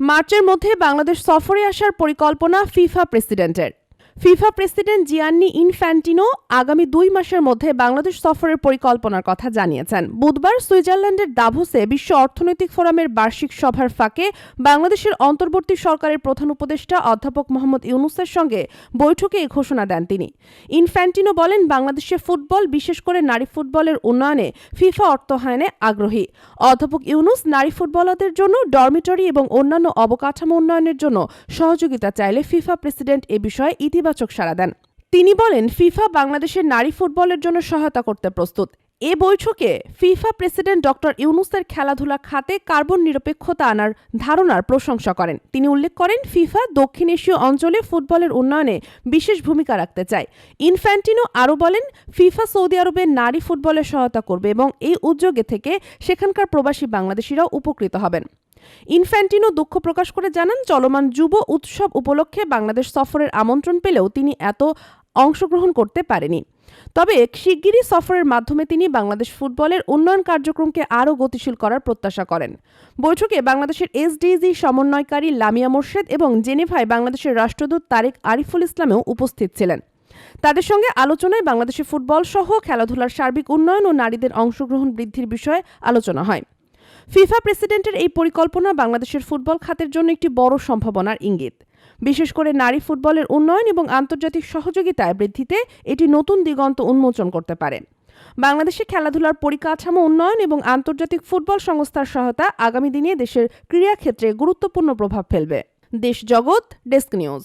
মার্চের মধ্যে বাংলাদেশ সফরে আসার পরিকল্পনা ফিফা প্রেসিডেন্টের। ফিফা প্রেসিডেন্ট জিয়ান্নি ইনফ্যান্টিনো আগামী দুই মাসের মধ্যে বাংলাদেশ সফরের পরিকল্পনার কথা জানিয়েছেন। বুধবার সুইজারল্যান্ডের দাভোসে বিশ্ব অর্থনৈতিক ফোরামের বার্ষিক সভার ফাঁকে বাংলাদেশের অন্তর্বর্তী সরকারের প্রধান উপদেষ্টা অধ্যাপক মোহাম্মদ ইউনুসের সঙ্গে বৈঠকে এই ঘোষণা দেন তিনি। ইনফ্যান্টিনো বলেন, বাংলাদেশে ফুটবল, বিশেষ করে নারী ফুটবলের উন্নয়নে ফিফা অর্থায়নে আগ্রহী। অধ্যাপক ইউনুস নারী ফুটবলারদের জন্য ডরমিটরি এবং অন্যান্য অবকাঠামো উন্নয়নের জন্য সহযোগিতা চাইলে ফিফা প্রেসিডেন্ট এ বিষয়ে ইতিবাচক সাড়া দেন। তিনি বলেন ফিফা বাংলাদেশের নারী ফুটবলের জন্য সহায়তা করতে প্রস্তুত। এ বৈঠকে ফিফা প্রেসিডেন্ট ডক্টর ইউনুসের খেলাধুলা খাতে কার্বন নিরপেক্ষতা আনার ধারণার প্রশংসা করেন। তিনি উল্লেখ করেন, ফিফা দক্ষিণ এশীয় অঞ্চলে ফুটবলের উন্নয়নে বিশেষ ভূমিকা রাখতে চায়। ইনফ্যান্টিনো আরও বলেন, ফিফা সৌদি আরবে নারী ফুটবলে সহায়তা করবে এবং এই উদ্যোগে থেকে সেখানকার প্রবাসী বাংলাদেশিরাও উপকৃত হবেন। ইনফ্যান্টিনো দুঃখ প্রকাশ করে জানান, চলমান যুব উৎসব উপলক্ষে বাংলাদেশ সফরের আমন্ত্রণ পেলেও তিনি এত অংশগ্রহণ করতে পারেনি। তবে শিগগিরই সফরের মাধ্যমে তিনি বাংলাদেশ ফুটবলের উন্নয়ন কার্যক্রমকে আরও গতিশীল করার প্রত্যাশা করেন। বৈঠকে বাংলাদেশের এসডিজি সমন্বয়কারী লামিয়া মোর্শেদ এবং জেনেভায় বাংলাদেশের রাষ্ট্রদূত তারেক আরিফুল ইসলামেও উপস্থিত ছিলেন। তাদের সঙ্গে আলোচনায় বাংলাদেশের ফুটবল সহ খেলাধুলার সার্বিক উন্নয়ন ও নারীদের অংশগ্রহণ বৃদ্ধির বিষয়ে আলোচনা হয়। ফিফা প্রেসিডেন্টের এই পরিকল্পনা বাংলাদেশের ফুটবল খাতের জন্য একটি বড় সম্ভাবনার ইঙ্গিত। বিশেষ করে নারী ফুটবলের উন্নয়ন এবং আন্তর্জাতিক সহযোগিতায় বৃদ্ধিতে এটি নতুন দিগন্ত উন্মোচন করতে পারে। বাংলাদেশে খেলাধুলার পরিকাঠামো উন্নয়ন এবং আন্তর্জাতিক ফুটবল সংস্থার সহায়তা আগামী দিনে দেশের ক্রীড়াক্ষেত্রে গুরুত্বপূর্ণ প্রভাব ফেলবে। দেশ জগৎ, ডেস্ক নিউজ।